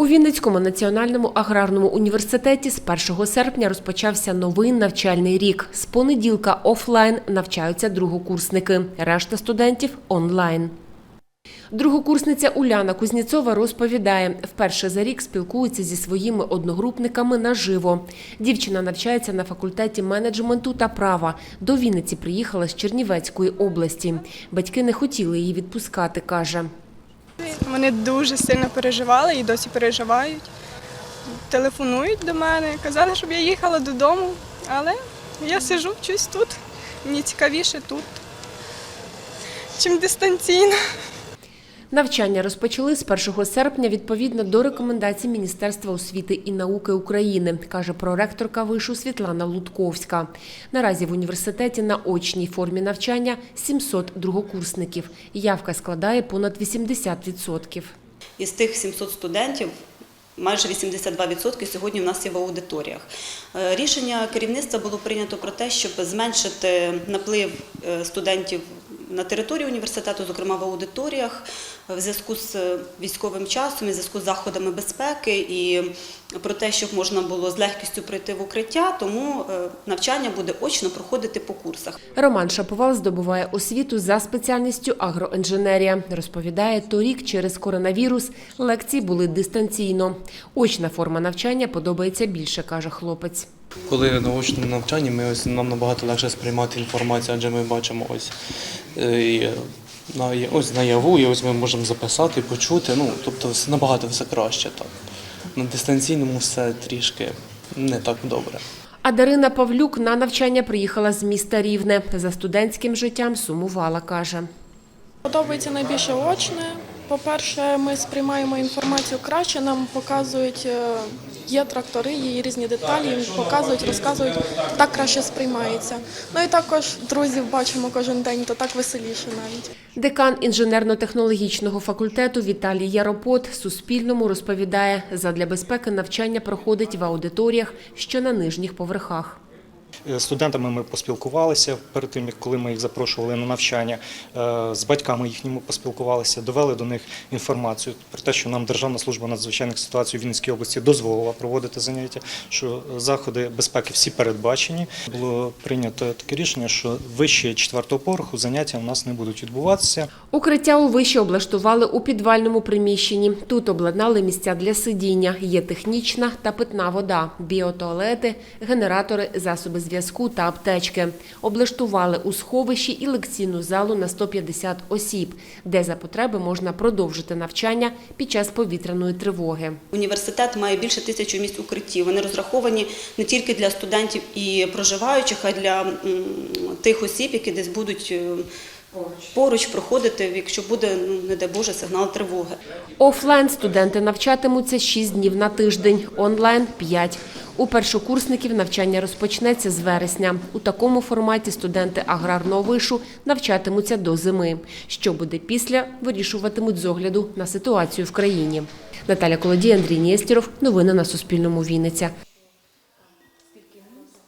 У Вінницькому національному аграрному університеті з 1 серпня розпочався новий навчальний рік. З понеділка офлайн навчаються другокурсники, решта студентів онлайн. Другокурсниця Уляна Кузніцова розповідає, вперше за рік спілкується зі своїми одногрупниками наживо. Дівчина навчається на факультеті менеджменту та права. До Вінниці приїхала з Чернівецької області. Батьки не хотіли її відпускати, каже. Вони дуже сильно переживали і досі переживають. Телефонують до мене, казали, щоб я їхала додому, але я сижу, вчусь тут. Мені цікавіше тут, чим дистанційно. Навчання розпочали з 1 серпня відповідно до рекомендацій Міністерства освіти і науки України, каже проректорка вишу Світлана Лутковська. Наразі в університеті на очній формі навчання 700 другокурсників. Явка складає понад 80%. Із тих 700 студентів майже 82% сьогодні в нас є в аудиторіях. Е, Рішення керівництва було прийнято про те, щоб зменшити наплив е, студентів на території університету, зокрема в аудиторіях, в зв'язку з е, військовим часом в зв'язку з заходами безпеки і про те, щоб можна було з легкістю прийти в укриття, тому е, навчання буде очно проходити по курсах. Роман Шаповал здобуває освіту за спеціальністю агроінженерія. Розповідає, торік через коронавірус лекції були дистанційно. Очна форма навчання подобається більше, каже хлопець. Коли на очному навчанні ми ось нам набагато легше сприймати інформацію, адже ми бачимо ось е, і на ось наяву, і ось ми можемо записати, почути. Ну тобто все- набагато все краще так. На дистанційному все трішки не так добре. А Дарина Павлюк на навчання приїхала з міста Рівне. За студентським життям сумувала, каже. Подобається найбільше очне. По-перше, ми сприймаємо інформацію краще, нам показують, е, є трактори, є різні деталі, показують, розказують, так краще сприймається. Ну і також друзів бачимо кожен день, то так веселіше навіть. Декан інженерно-технологічного факультету Віталій Яропот Суспільному розповідає, задля безпеки навчання проходить в аудиторіях, що на нижніх поверхах. З студентами ми поспілкувалися перед тим, коли ми їх запрошували на навчання. Е, З батьками їхніми поспілкувалися, довели до них інформацію про те, що нам Державна служба надзвичайних ситуацій у Вінницькій області дозволила проводити заняття, що заходи безпеки всі передбачені. Було прийнято таке рішення, що вище четвертого поверху заняття у нас не будуть відбуватися. Укриття у виші облаштували у підвальному приміщенні. Тут обладнали місця для сидіння. Є технічна та питна вода, біотуалети, генератори, засоби зв'язку та аптечки. Облаштували у сховищі і лекційну залу на 150 осіб, де за потреби можна продовжити навчання під час повітряної тривоги. Університет має більше тисячі місць укриттів. Вони розраховані не тільки для студентів і проживаючих, а й для тих осіб, які десь будуть е, поруч проходити, якщо буде, ну не дай Боже, сигнал тривоги. Офлайн студенти навчатимуться 6 днів на тиждень, онлайн – 5. У першокурсників навчання розпочнеться з вересня. У такому форматі студенти аграрного вишу навчатимуться до зими. Що буде після, вирішуватимуть з огляду на ситуацію в країні. Наталя Колодій, Андрій Нєстіров. Новини на Суспільному. Вінниця.